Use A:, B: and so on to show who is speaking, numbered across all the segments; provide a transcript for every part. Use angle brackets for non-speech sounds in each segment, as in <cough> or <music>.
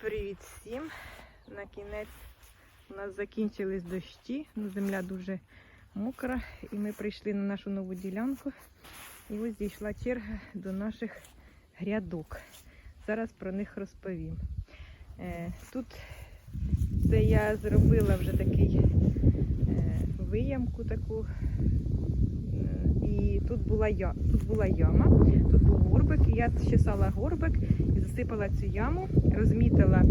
A: Привіт всім! На кінець у нас закінчились дощі, ну, земля дуже мокра, і ми прийшли на нашу нову ділянку. І ось дійшла черга до наших грядок. Зараз про них розповім. Е, тут це я зробила вже такий е, виямку таку. І тут була, я, тут була яма, тут був горбик, і я чесала горбик і засипала цю яму, розмітила,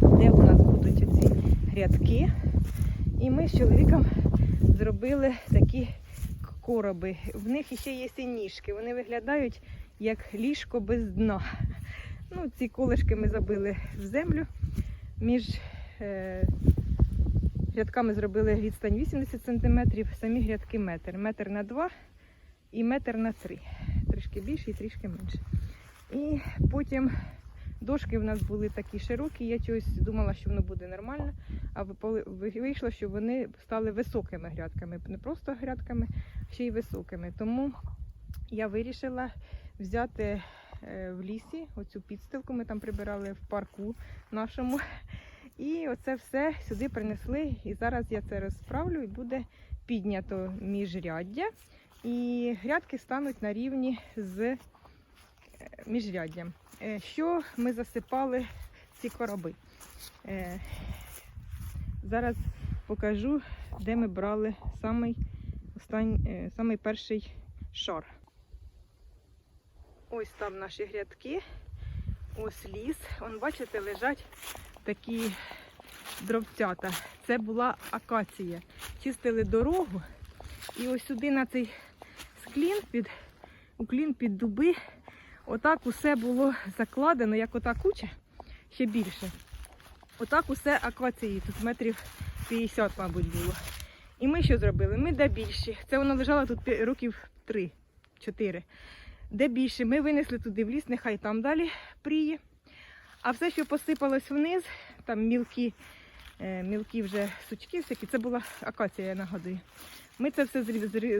A: де у нас будуть ці грядки. І ми з чоловіком зробили такі короби. В них ще є і ніжки. Вони виглядають як ліжко без дна. Ну, ці колишки ми забили в землю. Між е, грядками зробили відстань 80 см, самі грядки метр. Метр на два і метр на три. Трішки більше і трішки менше. І потім дошки в нас були такі широкі, я чогось думала, що воно буде нормально, а вийшло, що вони стали високими грядками. Не просто грядками, а ще й високими. Тому я вирішила взяти е, в лісі оцю підстилку. Ми там прибирали в парку нашому. І оце все сюди принесли. І зараз я це розправлю і буде піднято міжряддя. І грядки стануть на рівні з е, міжряддям. Е, Що ми засипали ці короби? Е, Зараз покажу, де ми брали самий, остань, е, самий перший шар. Ось там наші грядки, ось ліс. Он, бачите, лежать такі дровцята. Це була акація. Чистили дорогу. І ось сюди на цей склін під уклін під дуби. Отак усе було закладено, як ота куча, ще більше. Отак усе акації, тут метрів 50, мабуть, було. І ми що зробили? Ми де більше. Це воно лежало тут років 3-4. Де більше, ми винесли туди в ліс, нехай там далі пріє. А все, що посипалось вниз, там мілкі, е, мілкі вже сучки, всякі, це була акація, я нагадую. Ми це все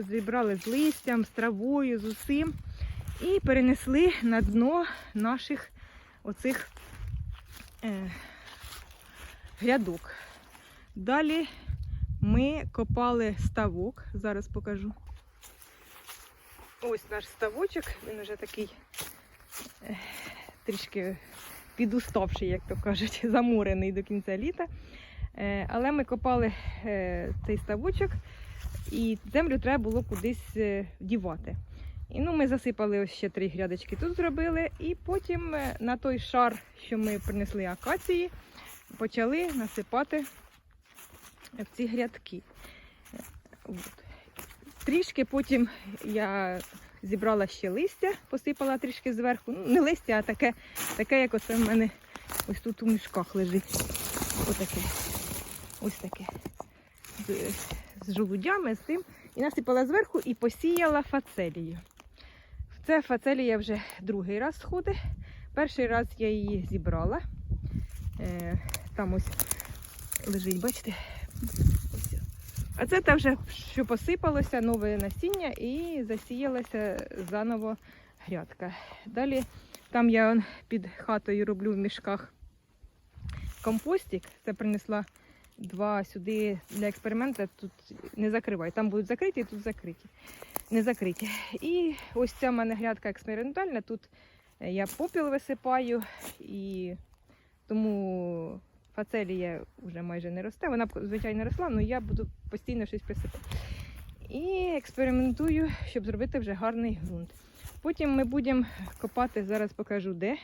A: зібрали з листям, з травою, з усім і перенесли на дно наших оцих е, грядок. Далі ми копали ставок, зараз покажу. Ось наш ставочок, він вже такий е, трішки підуставший, як то кажуть, <laughs> замурений до кінця літа. Е, але ми копали е, цей ставочок, і землю треба було кудись е, дівати. І ну, ми засипали ось ще три грядочки тут зробили, і потім е, на той шар, що ми принесли акації, почали насипати в ці грядки. От. Трішки потім я зібрала ще листя, посипала трішки зверху. Ну, не листя, а таке, таке, як оце в мене ось тут у мішках лежить. Отаке. Ось таке. З, жолудями, з тим. І насипала зверху і посіяла фацелію. Це фацелія вже другий раз сходить. Перший раз я її зібрала. Е, там ось лежить, бачите? Ось. А це те вже, що посипалося, нове насіння і засіялася заново грядка. Далі там я під хатою роблю в мішках компостик. Це принесла два сюди для експерименту. Тут не закривай. Там будуть закриті, тут закриті. Не закриті. І ось ця в мене грядка експериментальна. Тут е, я попіл висипаю і тому фацелія вже майже не росте. Вона звичайно росла, але я буду постійно щось присипати. І експериментую, щоб зробити вже гарний ґрунт. Потім ми будемо копати, зараз покажу де.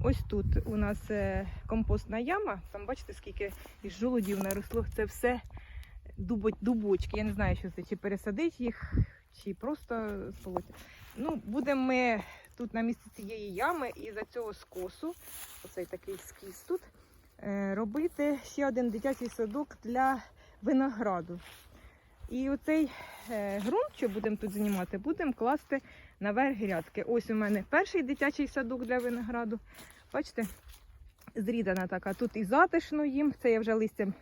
A: Ось тут у нас е, компостна яма. Там бачите, скільки із жолудів наросло. Це все дубочки. Я не знаю, що це, чи пересадити їх, чи просто сполоти. Ну, будемо ми тут на місці цієї ями і за цього скосу, оцей такий скіс тут, е, робити ще один дитячий садок для винограду. І оцей е, ґрунт, що будемо тут знімати, будемо класти наверх грядки. Ось у мене перший дитячий садок для винограду. Бачите, зрідана така. Тут і затишно їм. Це я вже листям.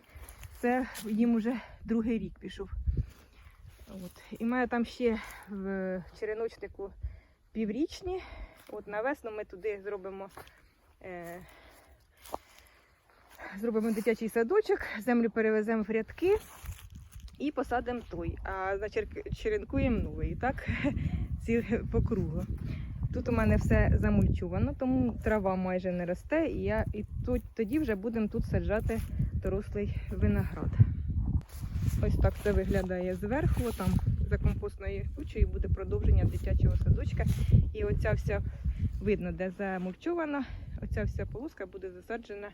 A: Це їм вже другий рік пішов. От. І маю там ще в череночнику піврічні. От на весну ми туди зробимо Е, зробимо дитячий садочок, землю перевеземо в рядки і посадимо той. А зачеренкуємо новий, так? <laughs> Ці по кругу. Тут у мене все замульчовано, тому трава майже не росте, і, я, і то- тоді вже будемо тут саджати дорослий виноград. Ось так це виглядає зверху. Там за компостною кучею буде продовження дитячого садочка. І оця вся видно, де замульчована, оця вся полоска буде засаджена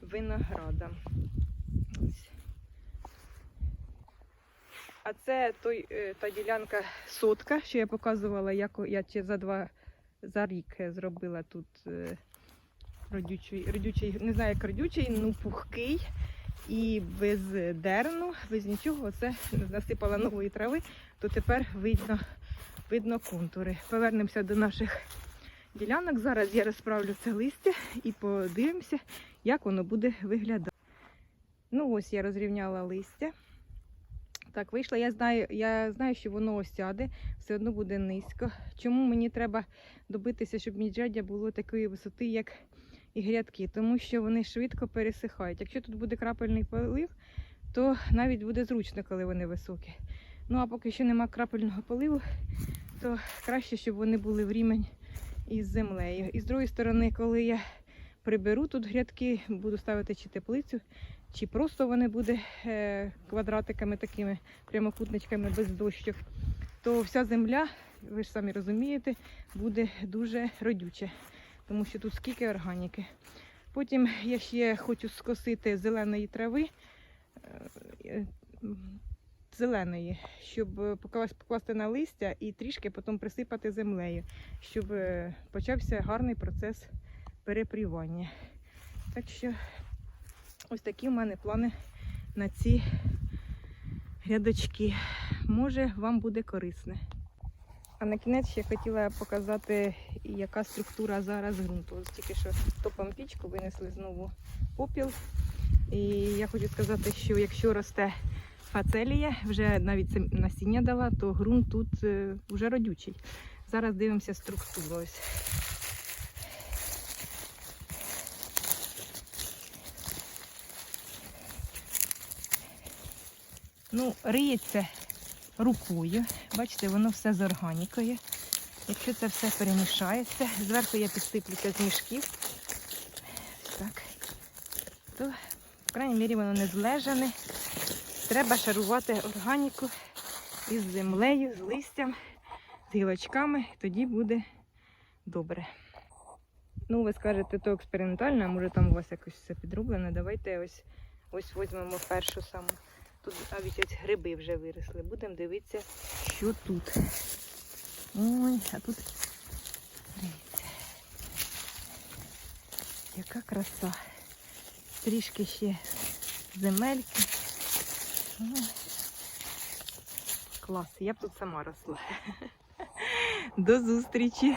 A: виноградом. Ось. А це той, е, та ділянка сотка, що я показувала, як я за два за рік е, зробила тут е, родючий, родючий, не знаю, як родючий, ну пухкий і без дерну, без нічого. Оце насипала нової трави, то тепер видно, видно контури. Повернемося до наших ділянок. Зараз я розправлю це листя і подивимося, як воно буде виглядати. Ну ось я розрівняла листя. Так, вийшла. Я знаю, я знаю, що воно осяде, все одно буде низько. Чому мені треба добитися, щоб міжряддя було такої висоти, як і грядки? Тому що вони швидко пересихають. Якщо тут буде крапельний полив, то навіть буде зручно, коли вони високі. Ну а поки що нема крапельного поливу, то краще, щоб вони були в рівень із землею. І з другої сторони, коли я приберу тут грядки, буду ставити чи теплицю, чи просто вони буде е, квадратиками такими прямокутничками без дощок, то вся земля, ви ж самі розумієте, буде дуже родюча, тому що тут скільки органіки. Потім я ще хочу скосити зеленої трави, е, зеленої, щоб покласти на листя і трішки потім присипати землею, щоб е, почався гарний процес перепрівання. Так що ось такі в мене плани на ці рядочки. Може, вам буде корисне. А на кінець ще хотіла показати, яка структура зараз ґрунту. Тільки що топом пічку винесли знову попіл. І я хочу сказати, що якщо росте фацелія, вже навіть насіння дала, то ґрунт тут е, вже родючий. Зараз дивимося структуру. Ось. Ну, риється рукою. Бачите, воно все з органікою. Якщо це все перемішається, зверху я підсиплю це з мішків. Так. То, в крайній мірі, воно не злежане. Треба шарувати органіку із землею, з листям, з гілочками, тоді буде добре. Ну, ви скажете, то експериментально, а може там у вас якось все підроблено. Давайте ось ось візьмемо першу саму. Тут навіть ось гриби вже виросли. Будемо дивитися, що тут. Ой, а тут дивіться. Яка краса. Трішки ще земельки. Ой. Клас, я б тут сама росла. <laughs> До зустрічі!